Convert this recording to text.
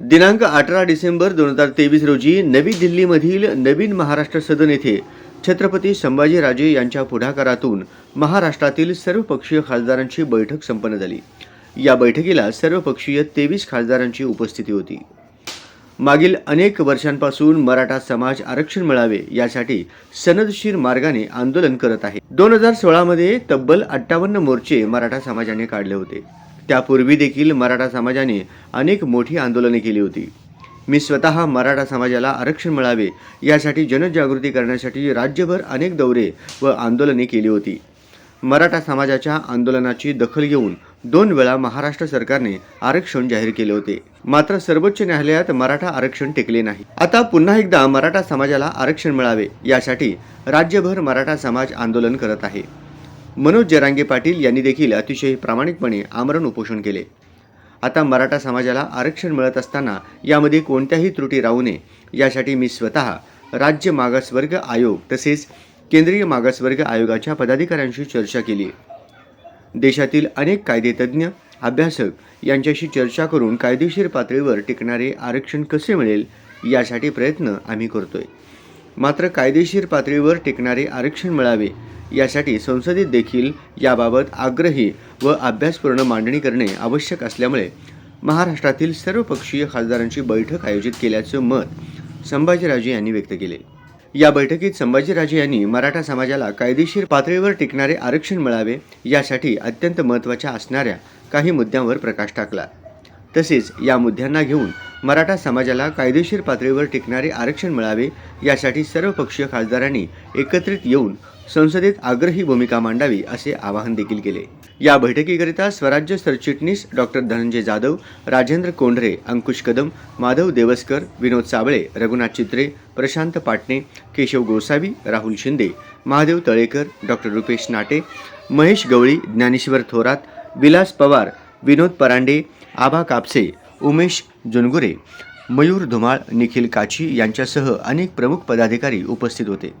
दिनांक अठरा डिसेंबर दोन हजार तेवीस रोजी नवी दिल्लीमधील नवीन महाराष्ट्र सदन येथे छत्रपती संभाजीराजे यांच्या पुढाकारातून महाराष्ट्रातील सर्वपक्षीय खासदारांची बैठक संपन्न झाली. या बैठकीला सर्वपक्षीय तेवीस खासदारांची उपस्थिती होती. मागील अनेक वर्षांपासून मराठा समाज आरक्षण मिळावे यासाठी सनदशीर मार्गाने आंदोलन करत आहे. दोन हजार सोळामध्ये तब्बल अठ्ठावन्न मोर्चे मराठा समाजाने काढले होते. त्यापूर्वी देखील मराठा समाजाने अनेक मोठी आंदोलने केली होती. मी स्वतः मराठा समाजाला आरक्षण मिळावे यासाठी जनजागृती करण्यासाठी राज्यभर अनेक दौरे व आंदोलने केली होती. मराठा समाजाच्या आंदोलनाची दखल घेऊन दोन वेळा महाराष्ट्र सरकारने आरक्षण जाहीर केले होते. मात्र सर्वोच्च न्यायालयात मराठा आरक्षण टेकले नाही. आता पुन्हा एकदा मराठा समाजाला आरक्षण मिळावे यासाठी राज्यभर मराठा समाज आंदोलन करत आहे. मनोज जरांगे पाटील यांनी देखील अतिशय प्रामाणिकपणे आमरण उपोषण केले. आता मराठा समाजाला आरक्षण मिळत असताना यामध्ये कोणत्याही त्रुटी राहू नये यासाठी मी स्वतः राज्य मागासवर्ग आयोग तसेच केंद्रीय मागासवर्ग आयोगाच्या पदाधिकाऱ्यांशी चर्चा केली. देशातील अनेक कायदेतज्ञ अभ्यासक यांच्याशी चर्चा करून कायदेशीर पातळीवर टिकणारे आरक्षण कसे मिळेल यासाठी प्रयत्न आम्ही करतोय. मात्र कायदेशीर पातळीवर टिकणारे आरक्षण मिळावे यासाठी संसदेत देखील याबाबत आग्रही व अभ्यासपूर्ण मांडणी करणे आवश्यक असल्यामुळे महाराष्ट्रातील सर्वपक्षीय खासदारांची बैठक आयोजित केल्याचं मत संभाजीराजे यांनी व्यक्त केले. या बैठकीत संभाजीराजे यांनी मराठा समाजाला कायदेशीर पातळीवर टिकणारे आरक्षण मिळावे यासाठी अत्यंत महत्त्वाच्या असणाऱ्या काही मुद्द्यांवर प्रकाश टाकला. तसेच या मुद्द्यांना घेऊन मराठा समाजाला कायदेशीर पातळीवर टिकणारे आरक्षण मिळावे यासाठी सर्वपक्षीय खासदारांनी एकत्रित येऊन संसदेत आग्रही भूमिका मांडावी असे आवाहन देखील केले. या बैठकीकरिता स्वराज्य सरचिटणीस डॉक्टर धनंजय जाधव राजेंद्र कोंढरे अंकुश कदम माधव देवस्कर विनोद साबळे रघुनाथ चित्रे प्रशांत पाटणे केशव गोसावी राहुल शिंदे महादेव तळेकर डॉक्टर रुपेश नाटे महेश गवळी ज्ञानेश्वर थोरात विलास पवार विनोद परांडे आबा कापसे उमेश जुनगुरे मयूर धुमाळ निखिल काची यांच्यासह अनेक प्रमुख पदाधिकारी उपस्थित होते.